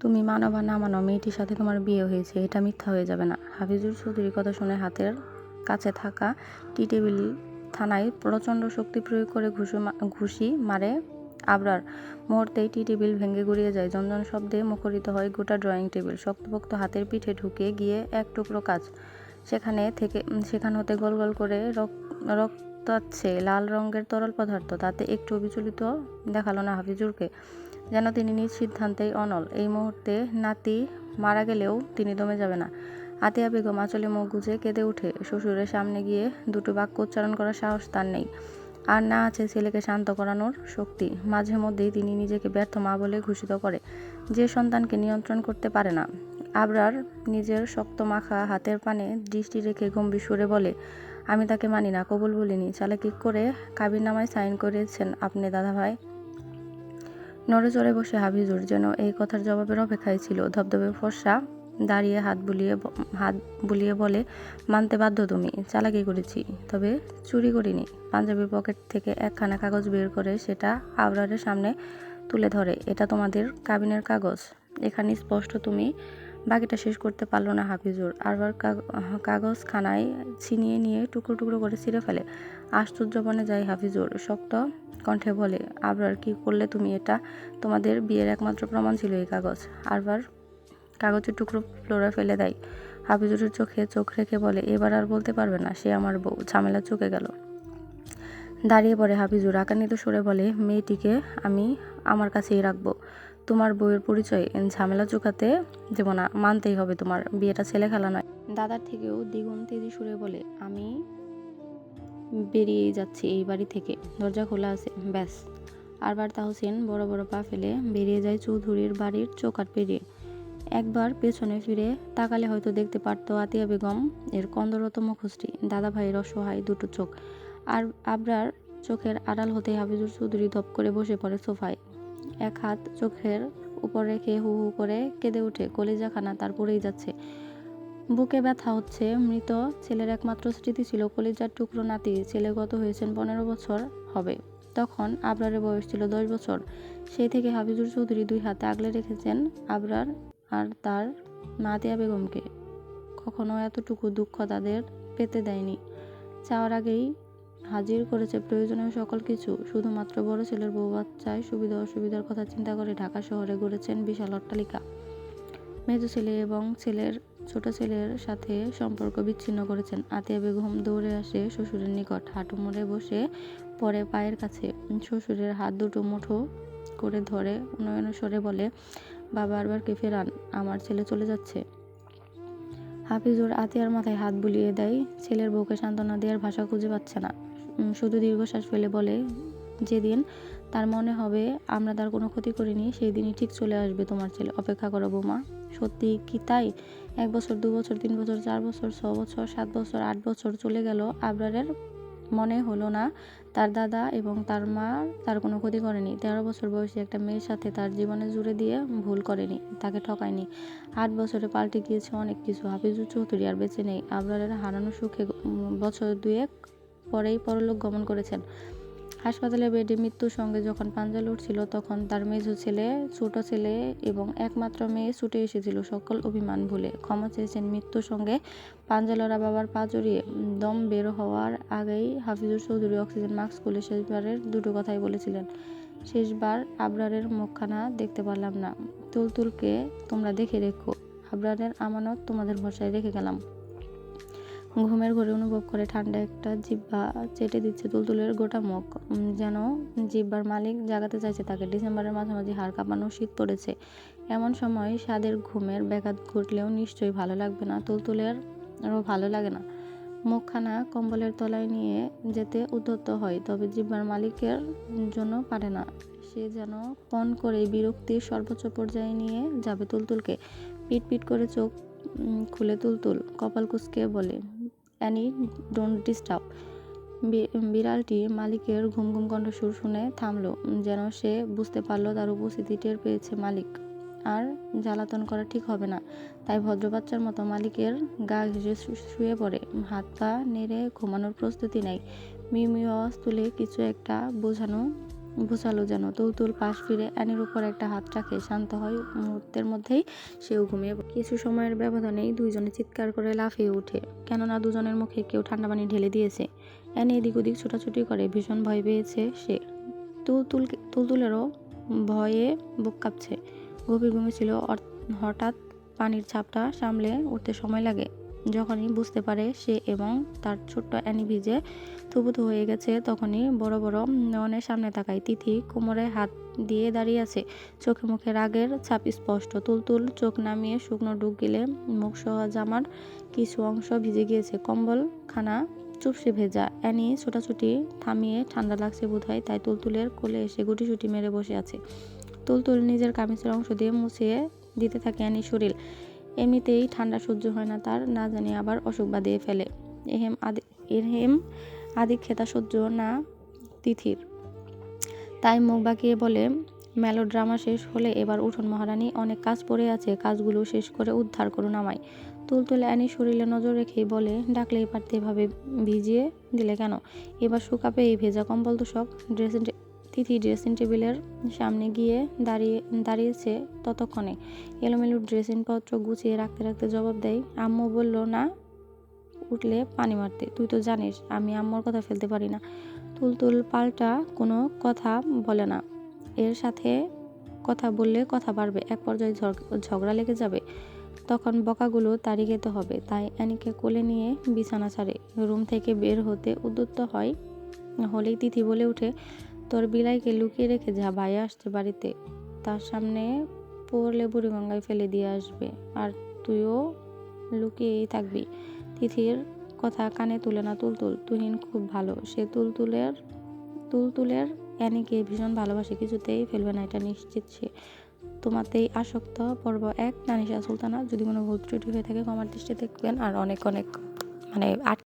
তুমি মানো বা না মানো মেয়েটির সাথে তোমার বিয়ে হয়েছে, এটা মিথ্যা হয়ে যাবে না। হাফিজুর চৌধুরীর কথা শুনে হাতের কাছে থাকা টি টেবিল থানায় প্রচণ্ড শক্তি প্রয়োগ করে ঘুষি ঘুষি মারে আবরার। মুহূর্তেই টি টেবিল ভেঙে গুড়িয়ে যায়। জনজন শব্দে মুখরিত হয় গোটা ড্রয়িং টেবিল। শক্তপোক্ত হাতের পিঠে ঢুকে গিয়ে এক টুকরো কাজ। সেখানে থেকে, সেখান হতে গোল গল করে রক- রক্তাচ্ছে লাল রঙের তরল পদার্থ। তাতে একটু বিচলিত দেখাল না হাফিজুরকে। যেন তিনি নিজ সিদ্ধান্তেই অনল। এই মুহূর্তে নাতি মারা গেলেও তিনি দমে যাবে না। আতিয়া বেগম আঁচলে মুখ গুজে কেঁদে উঠে শ্বশুরের সামনে গিয়ে দুটো বাক্য উচ্চারণ করার সাহস তার নেই। আর না আছে ছেলেকে শান্ত করানোর শক্তি। মাঝে মধ্যেই তিনি নিজেকে ব্যর্থ মা বলে ঘোষিত করে। যে সন্তানকে নিয়ন্ত্রণ করতে পারে না। আবরার নিজের শক্ত মাখা হাতের পানে দৃষ্টি রেখে গম্ভীর সুরে বলে, আমি তাকে মানি না, কবুল বলিনি। চালে চালাকি করে কাবিরনামায় সাইন করেছেন আপনি, দাদাভাই। নড়ে চড়ে বসে হাবিজুর যেন এই কথার জবাবের অপেক্ষায় ছিল। ধবধবে ফর্সা দাঁড়িয়ে হাত বুলিয়ে হাত বুলিয়ে বলে, মানতে বাধ্য তুমি, চালাকি করেছি, তবে চুরি করিনি। পাঞ্জাবির পকেট থেকে একখানা কাগজ বের করে সেটা আবরারের সামনে তুলে ধরে, এটা তোমাদের কাবিনের কাগজ। এখানে স্পষ্ট তুমি বাকিটা শেষ করতে পারল না হাফিজুর। আরবার কাগজ খানায় ছিনিয়ে নিয়ে টুকরো টুকরো করে ছিঁড়ে ফেলে। আশ্চর্য বনে যায় হাফিজুর। শক্ত কণ্ঠে বলে, আবরার, কি করলে তুমি এটা? তোমাদের বিয়ের একমাত্র প্রমাণ ছিল এই কাগজ। আরবার কাগজের টুকরো ফ্লোরে ফেলে দেয়। হাফিজুরের চোখে চোখ রেখে বলে, এবার আর বলতে পারবে না, সে আমার বউ। ঝামেলা চুকে গেল। দাঁড়িয়ে পড়ে হাফিজুর। আকান্বিত সরে বলে, মেয়েটিকে আমি আমার কাছেই রাখব। তোমার বউয়ের পরিচয় ঝামেলা চুকাতে দেবো না, মানতেই হবে তোমার, বিয়েটা ছেলে খেলা নয়। দাদার থেকেও দ্বিগুণ তেজি সুরে বলে, আমি বেরিয়ে যাচ্ছি এই বাড়ি থেকে, দরজা খোলা আছে, ব্যাস। আরবার তাহসিন বড় বড় পা ফেলে বেরিয়ে যায় চৌধুরীর বাড়ির চৌকাট পেরিয়ে। একবার পেছনে ফিরে তাকালে হয়তো দেখতে পারতো আতিয়া বেগম এর কন্দরত মুখশ্রী দাদা ভাইয়ের অসহায় দুটো চোখ। আর আবরার চোখের আড়াল হতে হাফিজুর চৌধুরী ধপ করে বসে পড়ে সোফায়। এক হাত চোখের উপর রেখে হু হু করে কেঁদে উঠে, কলিজাখানা তার পড়েই যাচ্ছে। বুকে ব্যথা হচ্ছে। মৃত ছেলের একমাত্র স্মৃতি ছিল কলিজার টুকরো নাতি। ছেলে গত হয়েছেন পনেরো বছর হবে। তখন আবরারের বয়স ছিল দশ বছর। সেই থেকে হাফিজুর চৌধুরী দুই হাতে আগলে রেখেছেন আবরার আর তার নাতিয়া বেগমকে। কখনো এতটুকু দুঃখ তাদের পেতে দেয়নি। চাওয়ার আগেই হাজির করেছে প্রয়োজনীয় সকল কিছু। শুধুমাত্র বড় ছেলের বউ বাচ্চায় সুবিধা অসুবিধার কথা চিন্তা করে ঢাকা শহরে গড়েছেন বিশাল অট্টালিকা। মেজ ছেলে এবং ছেলের, ছোট ছেলের সাথে সম্পর্ক বিচ্ছিন্ন করেছেন। আতিয়া বেগম দৌড়ে আসে শ্বশুরের নিকট। হাঁটু মুড়ে বসে পরে পায়ের কাছে শ্বশুরের হাত দুটো মুঠো করে ধরে নয়ন স্বরে বলে, বাবা আরবারকে ফেরান আমার ছেলে চলে যাচ্ছে। হাফিজুর আতিয়ার মাথায় হাত বুলিয়ে দেয়। ছেলের বউকে সান্ত্বনা দেওয়ার ভাষা খুঁজে পাচ্ছে না। শুধু দীর্ঘশ্বাস ফেলে বলে যেদিন তার মনে হবে আমরা তার কোনো ক্ষতি করিনি, সেই দিনই ঠিক চলে আসবে তোমার ছেলে। অপেক্ষা করো বৌমা। সত্যি কি তাই? এক বছর, দু বছর, তিন বছর, চার বছর, ছ বছর, সাত বছর, আট বছর চলে গেল। আবরারের মনে হলো না তার দাদা এবং তার মা তার কোনো ক্ষতি করেনি। তেরো বছর বয়সী একটা মেয়ের সাথে তার জীবনে জুড়ে দিয়ে ভুল করেনি, তাকে ঠকায়নি। আট বছরে পাল্টে গিয়েছে অনেক কিছু। হাফিজুর চৌধুরী আর বেঁচে নেই। আবরারের হারানো সুখে বছর দুয়েক পরেই পরলোক গমন করেছেন। হাসপাতালে বেডে মৃত্যুর সঙ্গে যখন পাঞ্জা লড়ছিল তখন তার মেজো ছেলে, ছোট ছেলে এবং একমাত্র মেয়ে ছুটে এসেছিল সকল অভিমান ভুলে। ক্ষমা চেয়েছেন মৃত্যুর সঙ্গে পাঞ্জা লড়া বাবার পা জড়িয়ে। দম বের হওয়ার আগেই হাফিজুর চৌধুরী অক্সিজেন মাস্ক খুলে শেষবারের দুটো কথাই বলেছিলেন। শেষবার আবরারের মুখখানা দেখতে পারলাম না। তুলতুলকে তোমরা দেখে রেখো। আবরারের আমানত তোমাদের ভরসায় রেখে গেলাম। ঘুমের ঘরে অনুভব করে ঠান্ডা একটা জিব্বা চেটে দিচ্ছে তুলতুলের গোটা মুখ। যেন জিব্বার মালিক জাগাতে চাইছে তাকে। ডিসেম্বরের মাঝামাঝি হাড় কাঁপানো শীত পড়েছে। এমন সময় স্বাদের ঘুমের ব্যাঘাত ঘটলেও নিশ্চয়ই ভালো লাগবে না। তুলতুলের আরও ভালো লাগে না। মুখখানা কম্বলের তলায় নিয়ে যেতে উদ্যত হয়, তবে জিব্বার মালিকের জন্য পারে না। সে যেন পণ করে বিরক্তির সর্বোচ্চ পর্যায়ে নিয়ে যাবে তুলতুলকে। পিট পিট করে চোখ খুলে তুলতুল কপাল কুচকে বলে অ্যানি ডোন্ট ডিস্টার্ব বিড়ালটি মালিকের ঘুম ঘুম কণ্ঠস্বর শুনে থামলো, যেন সে বুঝতে পারল তার উপস্থিতি টের পেয়েছে মালিক। আর জ্বালাতন করা ঠিক হবে না, তাই ভদ্র বাচ্চার মতো মালিকের গা ঘেঁষে শুয়ে পড়ে। হাত পা নেড়ে ঘুমানোর প্রস্তুতি নেয় আওয়াজ তুলে কিছু একটা বোঝানো বুঝালো যেন। তৌতুল পাশ ফিরে অ্যানির উপর একটা হাত রাখে, শান্ত হয়। মুহূর্তের মধ্যেই সেও ঘুমিয়ে কিছু সময়ের ব্যবধানেই দুইজনে চিৎকার করে লাফিয়ে ওঠে কেননা দুজনের মুখে কেউ ঠান্ডা পানি ঢেলে দিয়েছে। অ্যানি এদিক ওদিক ছোটাছুটি করে, ভীষণ ভয় পেয়েছে সে। তুলতুল তুলতুলেরও ভয়ে বুক কাঁপছে। গভীর ঘুমে ছিল হঠাৎ পানির ছাপটা সামলে উঠতে সময় লাগে। যখনই বুঝতে পারে সে এবং তার ছোট্ট অ্যানি ভিজে থুবুতু হয়ে গেছে, তখনই বড় বড় নয়নের সামনে তাকায়। তিথি কোমরে হাত দিয়ে দাঁড়িয়ে আছে। চোখে মুখে রাগের ছাপ স্পষ্ট। তুলতুল চোখ নামিয়ে শুকনো ডুব গেলে মুখ সহ জামার কিছু অংশ ভিজে গিয়েছে। কম্বল খানা চুপসে ভেজা। অ্যানি ছোটাছুটি থামিয়ে ঠান্ডা লাগছে বোধহয়, তাই তুলতুলের কোলে এসে গুটিসুটি মেরে বসে আছে। তুলতুল নিজের কামিজের অংশ দিয়ে মুছিয়ে দিতে থাকে অ্যানি শরীর। এমনিতেই ঠান্ডা সহ্য হয় না তার, না জানি আবার অসুখ বাঁধিয়ে ফেলে। এহেম আদি এহেম আদি খেতা সহ্য না তিথির। তাই মুখ বাঁকিয়ে বলে, মেলোড্রামা শেষ হলে এবার উঠোন মহারানী, অনেক কাজ পড়ে আছে, কাজগুলো শেষ করে উদ্ধার করুন আমায়। তুলতুলে অ্যানির শরীরে নজর রেখেই বলে, ডাকলেই পারতে এভাবে ভিজিয়ে দিলে কেন? এবার শুকাপে এই ভেজা কম্বল তোষক ড্রেসিং টে- তিথি ড্রেসিং টেবিলের সামনে গিয়ে দাঁড়িয়ে, দাঁড়িয়েছে ততক্ষণে। এলোমেলো ড্রেসিং পত্র গুছিয়ে রাখতে রাখতে জবাব দেয়, আম্মু বলল, না, উঠলে পানি মারতে। তুই তো জানিস, আমি আম্মুর কথা ফেলতে পারি না। তুলতুল পাল্টা কোনো কথা বলে না। এর সাথে কথা বললে কথা বাড়বে। এক পর্যায়ে ঝগড়া লেগে যাবে। তখন বকাগুলো তাড়ি খেতে হবে। তাই অ্যানিকে কোলে নিয়ে বিছানা ছাড়ে। রুম থেকে বের হতে উদ্যত হয়। হলেই তিথি বলে ওঠে তোর বিলাইকে লুকিয়ে রেখে যা, ভাই আসছে বাড়িতে। তার সামনে পড়লে বুড়িগঙ্গায় ফেলে দিয়ে আসবে, আর তুইও লুকিয়েই থাকবি। তিথির কথা কানে তুলে না তুলতুল। তুহিন খুব ভালো। সে তুলতুলের তুলতুলের অ্যানিকে ভীষণ ভালোবাসে, কিছুতেই ফেলবে না, এটা নিশ্চিত সে। তোমাতেই আসক্ত পর্ব এক, নানিশা সুলতানা, যদি কোনো ভুল ত্রুটি হয়ে থাকে কমার দৃষ্টি দেখবেন, আর অনেক অনেক মানে আট